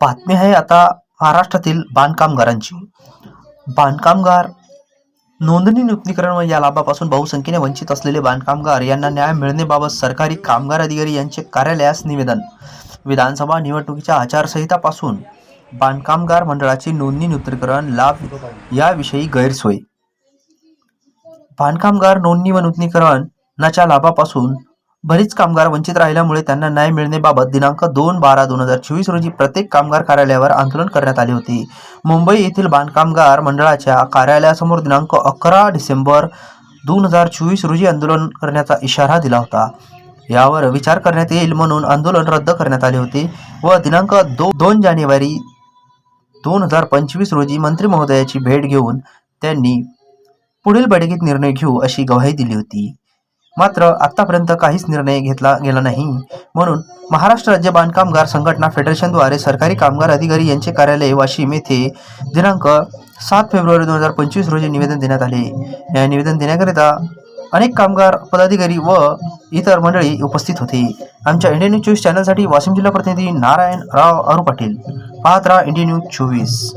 बातमी आहे आता महाराष्ट्रातील बांधकामगारांची. बांधकामगार नोंदणी नूतनीकरण व या लाभापासून बहुसंख्येने वंचित असलेले बांधकामगार यांना न्याय मिळण्याबाबत सरकारी कामगार अधिकारी यांचे कार्यालयास निवेदन. विधानसभा निवडणुकीच्या आचारसंहितापासून बांधकामगार मंडळाची नोंदणी नूतनीकरण लाभ याविषयी गैरसोय. बांधकामगार नोंदणी व नूतनीकरणाच्या लाभापासून बरीच कामगार वंचित राहिल्यामुळे त्यांना न्याय मिळण्याबाबत दिनांक दोन बारा दोन हजार चोवीस रोजी प्रत्येक कामगार कार्यालयावर आंदोलन करण्यात आले होते. मुंबई येथील बांधकामगार मंडळाच्या कार्यालयासमोर दिनांक अकरा डिसेंबर दोन हजार चोवीस रोजी आंदोलन करण्याचा इशारा दिला होता. यावर विचार करण्यात येईल म्हणून आंदोलन रद्द करण्यात आले होते व दिनांक दो दोन जानेवारी दोन हजार पंचवीस रोजी मंत्री महोदयाची भेट घेऊन त्यांनी पुढील बैठकीत निर्णय घेऊ अशी ग्वाही दिली होती. मात्र आतापर्यंत काहीच निर्णय घेतला गेला नाही. म्हणून महाराष्ट्र राज्य बांधकामगार संघटना फेडरेशनद्वारे सरकारी कामगार अधिकारी यांचे कार्यालय वाशिम येथे दिनांक सात फेब्रुवारी दोन हजार पंचवीस रोजी निवेदन देण्यात आले. या निवेदन देण्याकरिता अनेक कामगार पदाधिकारी व इतर मंडळी उपस्थित होते. आमच्या इंडियन न्यूज चोवीस चॅनलसाठी वाशिम जिल्हा प्रतिनिधी नारायण राव अरू पाटील. पाहत राहा इंडियन न्यूज चोवीस.